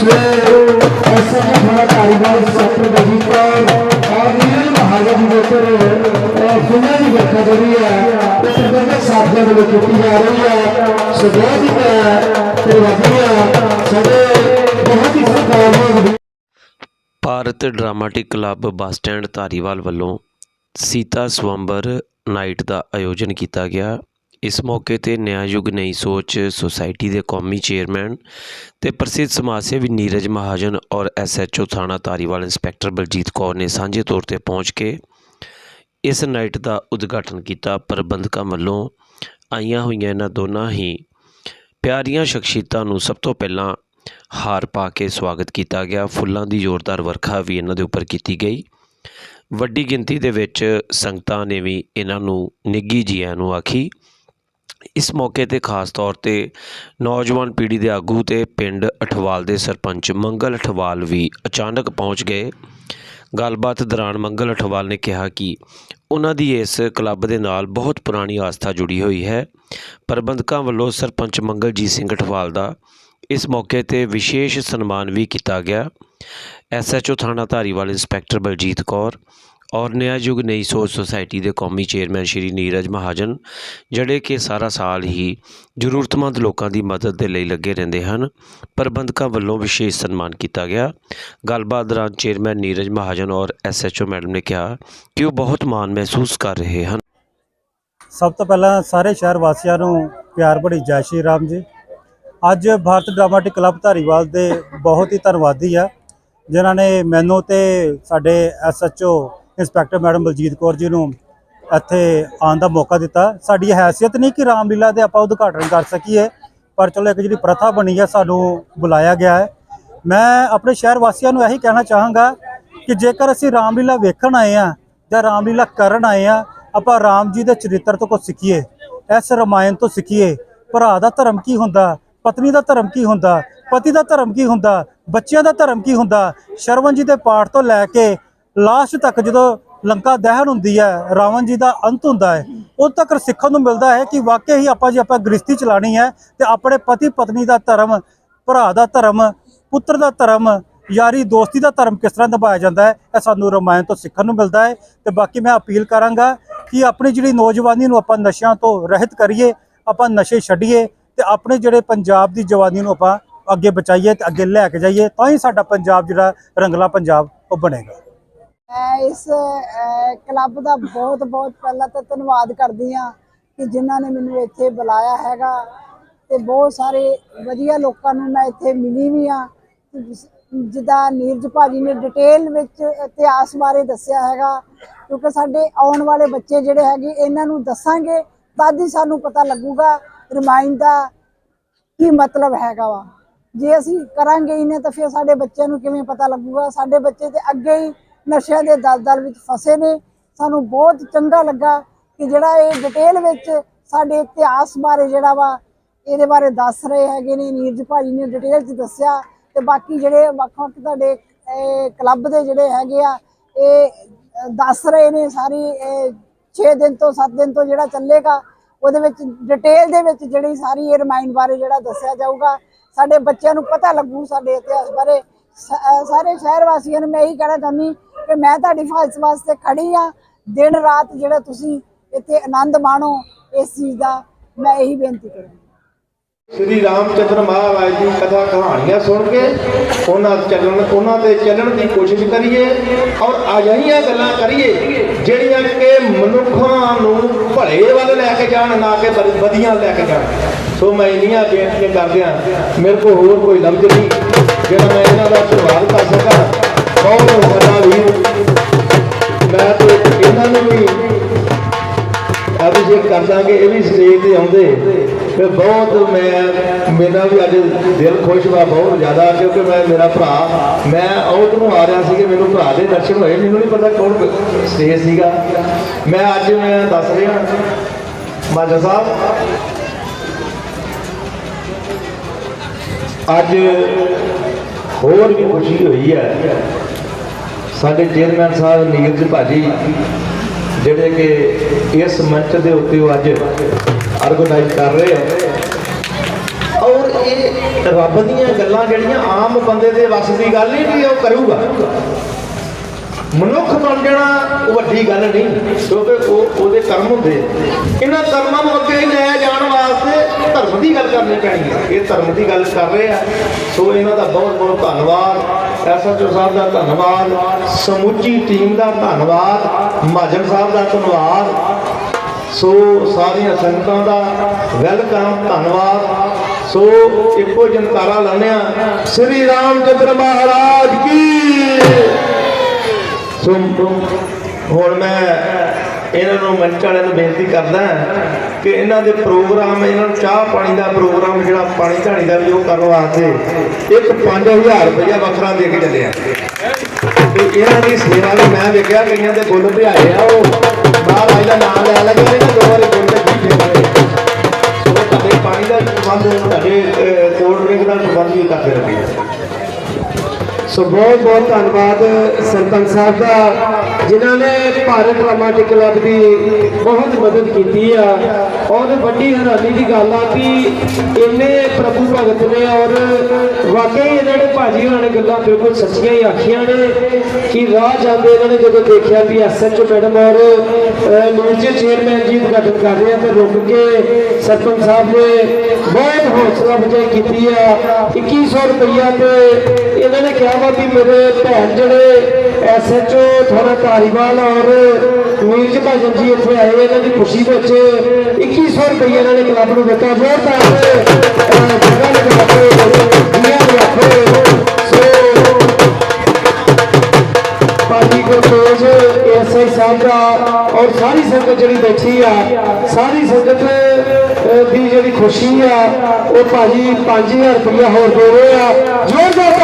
ਸਵੇਰ ਐਸਾ ਜੀ ਬੜਾ ਕਾਰੀਗਰ ਸੈਕਟਰ ਬਜੀਤ ਕੌਰ ਔਰ ਨੀਰਜ ਮਹਾਜਨ ਦੇ ਉੱਪਰ ਫੁੱਲਾਂ ਦੀ ਵਰਖਾ ਜਿਹੜੀ ਹੈ ਉਹ ਸਰਬੱਤ ਸਾਥੀਆਂ ਵੱਲੋਂ ਕੀਤੀ ਜਾ ਰਹੀ ਹੈ ਸੋ ਬਹੁਤ ਹੀ ਤੇ ਵਧੀਆ ਸਾਡੇ ਬਹੁਤ ਹੀ Bharat dramatic club bus stand Dhariwal ਵੱਲੋਂ ਸੀਤਾ ਸਵੰਬਰ ਨਾਈਟ ਦਾ ਆਯੋਜਨ ਕੀਤਾ ਗਿਆ। ਇਸ ਮੌਕੇ ਤੇ ਨਿਆਂ ਯੁੱਗ ਨਈ ਸੋਚ ਸੁਸਾਇਟੀ ਦੇ ਕੌਮੀ ਚੇਅਰਮੈਨ ਤੇ ਪ੍ਰਸਿੱਧ ਸਮਾਜ ਸੇਵੀ ਨੀਰਜ ਮਹਾਜਨ ਔਰ ਐਸਐਚਓ ਥਾਣਾ ਧਾਰੀਵਾਲ ਇੰਸਪੈਕਟਰ ਬਲਜੀਤ ਕੌਰ ਨੇ ਸਾਂਝੇ ਤੌਰ ਤੇ ਪਹੁੰਚ ਕੇ ਇਸ ਨਾਈਟ ਦਾ ਉਦਘਾਟਨ ਕੀਤਾ। ਪ੍ਰਬੰਧਕਾਂ ਵੱਲੋਂ ਆਈਆਂ ਹੋਈਆਂ ਇਹਨਾਂ ਦੋਨਾਂ ਹੀ ਪਿਆਰੀਆਂ ਸ਼ਖਸੀਅਤਾਂ ਨੂੰ ਸਭ ਤੋਂ ਪਹਿਲਾਂ ਹਾਰ ਪਾ ਕੇ ਸਵਾਗਤ ਕੀਤਾ ਗਿਆ। ਫੁੱਲਾਂ ਦੀ ਜ਼ੋਰਦਾਰ ਵਰਖਾ ਵੀ ਇਹਨਾਂ ਦੇ ਉੱਪਰ ਕੀਤੀ ਗਈ। ਵੱਡੀ ਗਿਣਤੀ ਦੇ ਵਿੱਚ ਸੰਗਤਾਂ ਨੇ ਵੀ ਇਹਨਾਂ ਨੂੰ ਨਿੱਘੀ ਜੀਆਂ ਨੂੰ ਆਖੀ। ਇਸ ਮੌਕੇ ਤੇ ਖਾਸ ਤੌਰ ਤੇ ਨੌਜਵਾਨ ਪੀੜ੍ਹੀ ਦੇ ਆਗੂ ਅਤੇ ਪਿੰਡ ਅਠਵਾਲ ਦੇ ਸਰਪੰਚ ਮੰਗਲ ਅਠਵਾਲ ਵੀ ਅਚਾਨਕ ਪਹੁੰਚ ਗਏ। ਗੱਲਬਾਤ ਦੌਰਾਨ ਮੰਗਲ ਅਠਵਾਲ ਨੇ ਕਿਹਾ ਕਿ ਉਹਨਾਂ ਦੀ ਇਸ ਕਲੱਬ ਦੇ ਨਾਲ ਬਹੁਤ ਪੁਰਾਣੀ ਆਸਥਾ ਜੁੜੀ ਹੋਈ ਹੈ। ਪ੍ਰਬੰਧਕਾਂ ਵੱਲੋਂ ਸਰਪੰਚ ਮੰਗਲਜੀਤ ਸਿੰਘ ਅਠਵਾਲ ਦਾ ਇਸ ਮੌਕੇ ਤੇ ਵਿਸ਼ੇਸ਼ ਸਨਮਾਨ ਵੀ ਕੀਤਾ ਗਿਆ। ਐਸਐਚਓ ਥਾਣਾ ਧਾਰੀਵਾਲ ਇੰਸਪੈਕਟਰ ਬਲਜੀਤ ਕੌਰ ਔਰ ਨਿਆ ਯੁੱਗ ਨਈ ਸੋਚ ਸੁਸਾਇਟੀ ਦੇ ਕੌਮੀ ਚੇਅਰਮੈਨ ਸ਼੍ਰੀ ਨੀਰਜ ਮਹਾਜਨ, ਜਿਹੜੇ ਕਿ ਸਾਰਾ ਸਾਲ ਹੀ ਜ਼ਰੂਰਤਮੰਦ ਲੋਕਾਂ ਦੀ ਮਦਦ ਦੇ ਲਈ ਲੱਗੇ ਰਹਿੰਦੇ ਹਨ, ਪ੍ਰਬੰਧਕਾਂ ਵੱਲੋਂ ਵਿਸ਼ੇਸ਼ ਸਨਮਾਨ ਕੀਤਾ ਗਿਆ। ਗੱਲਬਾਤ ਦੌਰਾਨ ਚੇਅਰਮੈਨ ਨੀਰਜ ਮਹਾਜਨ ਔਰ ਐਸਐਚਓ ਮੈਡਮ ਨੇ ਕਿਹਾ ਕਿ ਉਹ ਬਹੁਤ ਮਾਣ ਮਹਿਸੂਸ ਕਰ ਰਹੇ ਹਨ। ਸਭ ਤੋਂ ਪਹਿਲਾਂ ਸਾਰੇ ਸ਼ਹਿਰ ਵਾਸੀਆਂ ਨੂੰ ਪਿਆਰ ਭਰੀ ਜੈ ਸ਼੍ਰੀ ਰਾਮ ਜੀ। ਅੱਜ ਭਾਰਤ ਡਰਾਮਾਟਿਕ ਕਲੱਬ ਧਾਰੀਵਾਲ ਦੇ ਬਹੁਤ ਹੀ ਧੰਨਵਾਦੀ ਆ, ਜਿਨ੍ਹਾਂ ਨੇ ਮੈਨੂੰ ਤੇ ਸਾਡੇ SHO inspector madam Baljit Kaur ji ਨੂੰ ਇੱਥੇ ਆਉਣ ਦਾ ਮੌਕਾ ਦਿੱਤਾ। ਸਾਡੀ ਹੈਸੀਅਤ ਨਹੀਂ ਕਿ ਰਾਮਲੀਲਾ ਦੇ ਆਪਾਂ ਉਦਘਾਟਨ ਕਰ ਸਕੀਏ, ਪਰ ਚਲੋ ਇੱਕ ਜਿਹੜੀ ਪ੍ਰਥਾ ਬਣੀ ਹੈ ਸਾਨੂੰ ਬੁਲਾਇਆ ਗਿਆ ਹੈ। ਮੈਂ ਆਪਣੇ ਸ਼ਹਿਰ ਵਾਸੀਆਂ ਨੂੰ ਇਹੀ ਕਹਿਣਾ ਚਾਹਾਂਗਾ ਕਿ ਜੇਕਰ ਅਸੀਂ ਰਾਮਲੀਲਾ ਵੇਖਣ ਆਏ ਆ ਜਾਂ ਰਾਮਲੀਲਾ ਕਰਨ ਆਏ ਆ ਆਪਾਂ ਰਾਮ ਜੀ ਦੇ ਚਰਿੱਤਰ ਤੋਂ ਕੁਝ ਸਿੱਖੀਏ, ਇਸ ਰਮਾਇਣ ਤੋਂ ਸਿੱਖੀਏ। ਭਰਾ ਦਾ ਧਰਮ ਕੀ ਹੁੰਦਾ, ਪਤਨੀ ਦਾ ਧਰਮ ਕੀ ਹੁੰਦਾ, ਪਤੀ ਦਾ ਧਰਮ ਕੀ ਹੁੰਦਾ, ਬੱਚਿਆਂ ਦਾ ਧਰਮ ਕੀ ਹੁੰਦਾ ਸ਼ਰਵਨ ਜੀ ਦੇ ਪਾਠ ਤੋਂ ਲੈ ਕੇ ਲਾਸਟ ਤੱਕ ਜਦੋਂ ਲੰਕਾ ਦਹਨ ਹੁੰਦੀ ਹੈ, ਰਾਵਣ ਜੀ ਦਾ ਅੰਤ ਹੁੰਦਾ ਹੈ, ਉਦ ਤੱਕ ਸਿੱਖਣ ਨੂੰ ਮਿਲਦਾ ਹੈ ਕਿ ਵਾਕਿਆ ਹੀ ਆਪਾਂ ਜੇ ਆਪਾਂ ਗ੍ਰਸਤੀ ਚਲਾਣੀ ਹੈ ਤੇ ਆਪਣੇ ਪਤੀ ਪਤਨੀ ਦਾ ਧਰਮ, ਭਰਾ ਦਾ ਧਰਮ, ਪੁੱਤਰ ਦਾ ਧਰਮ, ਯਾਰੀ ਦੋਸਤੀ ਦਾ ਧਰਮ ਕਿਸ ਤਰ੍ਹਾਂ ਨਿਭਾਇਆ ਜਾਂਦਾ ਹੈ, ਇਹ ਸਾਨੂੰ ਰਮਾਇਣ ਤੋਂ ਸਿੱਖਣ ਨੂੰ ਮਿਲਦਾ ਹੈ ਤੇ ਬਾਕੀ ਮੈਂ ਅਪੀਲ ਕਰਾਂਗਾ ਕਿ ਆਪਣੀ ਜਿਹੜੀ ਨੌਜਵਾਨੀ ਨੂੰ ਆਪਾਂ ਨਸ਼ਿਆਂ ਤੋਂ ਰਹਿਤ ਕਰੀਏ, ਆਪਾਂ ਨਸ਼ੇ ਛੱਡੀਏ ਤੇ ਆਪਣੇ ਜਿਹੜੇ ਪੰਜਾਬ ਦੀ ਜਵਾਨੀ ਨੂੰ ਆਪਾਂ ਅੱਗੇ ਬਚਾਈਏ ਤੇ ਅੱਗੇ ਲੈ ਕੇ ਜਾਈਏ, ਤਾਂ ਹੀ ਸਾਡਾ ਪੰਜਾਬ ਜਿਹੜਾ ਰੰਗਲਾ ਪੰਜਾਬ ਉਹ ਬਣੇਗਾ। ਮੈਂ ਇਸ ਕਲੱਬ ਦਾ ਬਹੁਤ ਬਹੁਤ ਪਹਿਲਾਂ ਤਾਂ ਧੰਨਵਾਦ ਕਰਦੀ ਹਾਂ ਕਿ ਜਿਨ੍ਹਾਂ ਨੇ ਮੈਨੂੰ ਇੱਥੇ ਬੁਲਾਇਆ ਹੈਗਾ ਤੇ ਬਹੁਤ ਸਾਰੇ ਵਧੀਆ ਲੋਕਾਂ ਨੂੰ ਮੈਂ ਇੱਥੇ ਮਿਲੀ ਵੀ ਆ ਜਿੱਦਾਂ ਨੀਰਜ ਭਾਜੀ ਨੇ ਡਿਟੇਲ ਵਿੱਚ ਇਤਿਹਾਸ ਬਾਰੇ ਦੱਸਿਆ ਹੈਗਾ, ਕਿਉਂਕਿ ਸਾਡੇ ਆਉਣ ਵਾਲੇ ਬੱਚੇ ਜਿਹੜੇ ਹੈਗੇ, ਇਹਨਾਂ ਨੂੰ ਦੱਸਾਂਗੇ, ਤਦ ਹੀ ਸਾਨੂੰ ਪਤਾ ਲੱਗੂਗਾ ਰਮਾਇਣ ਦਾ ਕੀ ਮਤਲਬ ਹੈਗਾ ਵਾ। ਜੇ ਅਸੀਂ ਕਰਾਂਗੇ ਹੀ ਨਹੀਂ ਤਾਂ ਫਿਰ ਸਾਡੇ ਬੱਚਿਆਂ ਨੂੰ ਕਿਵੇਂ ਪਤਾ ਲੱਗੂਗਾ? ਸਾਡੇ ਬੱਚੇ ਤੇ ਅੱਗੇ ਹੀ ਨਸ਼ਿਆਂ ਦੇ ਦਲਦਲ ਵਿੱਚ ਫਸੇ ਨੇ। ਸਾਨੂੰ ਬਹੁਤ ਚੰਗਾ ਲੱਗਾ ਕਿ ਜਿਹੜਾ ਇਹ ਡਿਟੇਲ ਵਿੱਚ ਸਾਡੇ ਇਤਿਹਾਸ ਬਾਰੇ ਜਿਹੜਾ ਵਾ, ਇਹਦੇ ਬਾਰੇ ਦੱਸ ਰਹੇ ਹੈਗੇ ਨੇ। ਨੀਰਜ ਭਾਜੀ ਨੇ ਡਿਟੇਲ 'ਚ ਦੱਸਿਆ ਤੇ ਬਾਕੀ ਜਿਹੜੇ ਵੱਖ-ਵੱਖ ਤੁਹਾਡੇ ਕਲੱਬ ਦੇ ਜਿਹੜੇ ਹੈਗੇ ਆ, ਇਹ ਦੱਸ ਰਹੇ ਨੇ ਸਾਰੀ 6 ਦਿਨ ਤੋਂ 7 ਦਿਨ ਤੋਂ ਜਿਹੜਾ ਚੱਲੇਗਾ, ਉਹਦੇ ਵਿੱਚ ਡਿਟੇਲ ਦੇ ਵਿੱਚ ਜਿਹੜੀ ਸਾਰੀ ਇਹ ਰਮਾਇਣ ਬਾਰੇ ਜਿਹੜਾ ਦੱਸਿਆ ਜਾਊਗਾ। ਸਾਡੇ ਬੱਚਿਆਂ ਨੂੰ ਪਤਾ ਲੱਗੂ ਸਾਡੇ ਇਤਿਹਾਸ ਬਾਰੇ। ਸਾਰੇ ਸ਼ਹਿਰ ਵਾਸੀਆਂ ਨੂੰ ਮੈਂ ਇਹੀ ਕਹਿਣਾ ਚਾਹੁੰਦੀ ਕਿ ਮੈਂ ਤੁਹਾਡੀ ਹਿਫਾਜ਼ਤ ਵਾਸਤੇ ਖੜੀ ਆ ਦਿਨ ਰਾਤ ਜਿਹੜਾ ਤੁਸੀਂ ਇੱਥੇ ਆਨੰਦ ਮਾਣੋ, ਇਸ ਚੀਜ਼ ਦਾ ਮੈਂ ਇਹੀ ਬੇਨਤੀ ਕਰਾਂਗੀ। ਸ੍ਰੀ ਰਾਮਚੰਦਰ ਮਹਾਰਾਜ ਦੀ ਕਥਾ ਕਹਾਣੀਆਂ ਸੁਣ ਕੇ ਉਹਨਾਂ ਚੱਲਣ, ਉਹਨਾਂ ਤੇ ਚੱਲਣ ਦੀ ਕੋਸ਼ਿਸ਼ ਕਰੀਏ ਔਰ ਅਜਿਹੀਆਂ ਗੱਲਾਂ ਕਰੀਏ ਜਿਹੜੀਆਂ ਕਿ ਮਨੁੱਖਾਂ ਨੂੰ ਭਲੇ ਵੱਲ ਲੈ ਕੇ ਜਾਣ, ਨਾ ਕਿ ਵਧੀਆਂ ਲੈ ਕੇ ਜਾਣ। ਸੋ ਮੈਂ ਇੰਨੀਆਂ ਬੇਨਤੀਆਂ ਕਰਦਿਆਂ ਮੇਰੇ ਕੋਲ ਹੋਰ ਕੋਈ ਲਫ਼ਜ਼ ਨਹੀਂ, ਜਿਹੜਾ ਮੈਂ ਇਹਨਾਂ ਦਾ ਧੰਨਵਾਦ ਕਰ ਸਕਾਂ। ਬਹੁਤ ਵੱਡਾ ਵੀਰ। ਮੈਂ ਤੇ ਇਹਨਾਂ ਨੂੰ ਵੀ ਅਭਿਸ਼ੇਕ ਕਰ ਦਾਂਗੇ, ਇਹ ਵੀ ਸਟੇਜ ਤੇ ਆਉਂਦੇ। ਤੇ ਬਹੁਤ ਮੈਂ, ਮੇਰਾ ਵੀ ਅੱਜ ਦਿਲ ਖੁਸ਼ ਵਾ ਬਹੁਤ ਜ਼ਿਆਦਾ, ਕਿਉਂਕਿ ਮੈਂ, ਮੇਰਾ ਭਰਾ, ਮੈਂ ਉਧਰੋਂ ਆ ਰਿਹਾ ਸੀ ਕਿ ਮੈਨੂੰ ਭਰਾ ਦੇ ਦਰਸ਼ਨ ਹੋਏ। ਮੈਨੂੰ ਨਹੀਂ ਪਤਾ ਕੌਣ ਸਟੇਜ ਸੀਗਾ। ਮੈਂ ਅੱਜ ਮੈਂ ਦੱਸ ਰਿਹਾ, ਮਾਜਾ ਸਾਹਿਬ, ਅੱਜ ਹੋਰ ਵੀ ਖੁਸ਼ੀ ਹੋਈ ਹੈ। ਸਾਡੇ ਚੇਅਰਮੈਨ ਸਾਹਿਬ ਨੀਰਜ ਭਾਜੀ, ਜਿਹੜੇ ਕਿ ਇਸ ਮੰਚ ਦੇ ਉੱਤੇ ਉਹ ਅੱਜ ਆਰਗੇਨਾਈਜ਼ ਕਰ ਰਹੇ ਆ। ਔਰ ਇਹ ਰੱਬ ਦੀਆਂ ਗੱਲਾਂ ਜਿਹੜੀਆਂ ਆਮ ਬੰਦੇ ਦੇ ਵੱਸ ਦੀ ਗੱਲ ਨਹੀਂ ਵੀ ਉਹ ਕਰੂਗਾ। ਮਨੁੱਖ ਬਣ ਜਾਣਾ ਉਹ ਵੱਡੀ ਗੱਲ ਨਹੀਂ, ਕਿਉਂਕਿ ਉਹ ਉਹਦੇ ਕਰਮ ਹੁੰਦੇ ਇਹਨਾਂ ਕਰਮਾਂ ਨੂੰ ਅੱਗੇ ਲੈ ਜਾਣ ਵਾਸਤੇ ਧਰਮ ਦੀ ਗੱਲ ਕਰਨੀ ਪੈਣੀ ਹੈ ਇਹ ਧਰਮ ਦੀ ਗੱਲ ਕਰ ਰਹੇ ਆ। ਸੋ ਇਹਨਾਂ ਦਾ ਬਹੁਤ ਬਹੁਤ ਧੰਨਵਾਦ ਐਸਐਚਓ ਸਾਹਿਬ ਦਾ ਧੰਨਵਾਦ। ਸਮੁੱਚੀ ਟੀਮ ਦਾ ਧੰਨਵਾਦ। ਮਹਾਜਨ ਸਾਹਿਬ ਦਾ ਧੰਨਵਾਦ। ਸੋ ਸਾਰੀਆਂ ਸੰਗਤਾਂ ਦਾ ਵੈਲਕਮ, ਧੰਨਵਾਦ। ਸੋ ਇੱਕੋ ਜਨਤਾਰਾ ਲਾਉਂਦੇ ਆ ਸ੍ਰੀ ਰਾਮਚੰਦਰ ਮਹਾਰਾਜ ਕੀ ਸੋ ਹੁਣ ਮੈਂ ਇਹਨਾਂ ਨੂੰ ਮੰਚ ਵਾਲਿਆਂ ਨੂੰ ਬੇਨਤੀ ਕਰਦਾ ਕਿ ਇਹਨਾਂ ਦੇ ਪ੍ਰੋਗਰਾਮ, ਇਹਨਾਂ ਨੂੰ ਚਾਹ ਪਾਣੀ ਦਾ ਪ੍ਰੋਗਰਾਮ, ਜਿਹੜਾ ਪਾਣੀ ਧਾਣੀ ਦਾ ਵੀ ਉਹ ਕਰਨ ਵਾਸਤੇ ਇੱਕ 5000 ਰੁਪਇਆ ਵੱਖਰਾ ਦੇ ਕੇ ਚੱਲਿਆ ਤੇ ਇਹਨਾਂ ਦੀ ਸੇਵਾ ਵੀ ਮੈਂ ਵੇਖਿਆ, ਕਈਆਂ ਦੇ ਗੁੱਲ ਭਿਆਏ ਆ ਉਹ। ਮਹਾਰਾਜ ਦਾ ਨਾਮ ਲੈ ਕੇ ਇਹਨਾਂ ਦੋ ਵਾਰੀ ਬੁੱਲ ਤੇ ਕੀ ਫੇਰੇ ਸੋ ਤੁਹਾਡੇ ਪਾਣੀ ਦਾ ਪ੍ਰਬੰਧ ਤੁਹਾਡੇ ਕੋਲਡ ਡਰਿੰਕ ਦਾ ਪ੍ਰਬੰਧ ਵੀ ਕਰਦੇ ਰੱਖੀਏ ਸੋ ਬਹੁਤ ਬਹੁਤ ਧੰਨਵਾਦ ਸਰਪੰਚ ਸਾਹਿਬ ਦਾ। ਜਿਨ੍ਹਾਂ ਨੇ ਭਾਰਤ ਰਾਮਾਟਿਕ ਕਲੱਬ ਦੀ ਬਹੁਤ ਮਦਦ ਕੀਤੀ ਆ ਔਰ ਵੱਡੀ ਹੈਰਾਨੀ ਦੀ ਗੱਲ ਆ ਕਿ ਇੰਨੇ ਪ੍ਰਭੂ ਭਗਤ ਨੇ ਔਰ ਵਾਕਈ ਇਹਨਾਂ ਨੇ ਭਾਜੀ ਉਹਨਾਂ ਨੇ ਗੱਲਾਂ ਬਿਲਕੁਲ ਸੱਚੀਆਂ ਹੀ ਆਖੀਆਂ ਨੇ ਕਿ ਰਾਹ ਜਾਂਦੇ ਇਹਨਾਂ ਨੇ ਜਦੋਂ ਦੇਖਿਆ ਵੀ ਐਸਐਚਓ ਮੈਡਮ ਔਰ ਮੂਰਚੇ ਚੇਅਰਮੈਨ ਜੀ ਉਦਘਾਟਨ ਕਰ ਰਹੇ ਆ ਤੇ ਰੁਕ ਕੇ ਸਰਪੰਚ ਸਾਹਿਬ ਨੇ ਬਹੁਤ ਹੌਸਲਾ ਅਫਜ਼ਾਈ ਕੀਤੀ ਆ। 2100 ਰੁਪਈਆ ਤੇ ਇਹਨਾਂ ਨੇ ਕਿਹਾ ਵਾ ਵੀ ਮੇਰੇ ਭੈਣ ਜਿਹੜੇ ਐਸਐਚਓ ਥਾਣਾ धारीवाल और नीरज भजन जी इतने आए हैं इन्हों की खुशी में इक्की सौ रुपये इन्होंने क्लब में दिता जोरदार और सारी संगत जी बैठी आ, सारी संगत की जी खुशी है वो हज़ार रुपया हो दे रहे हैं जोरदार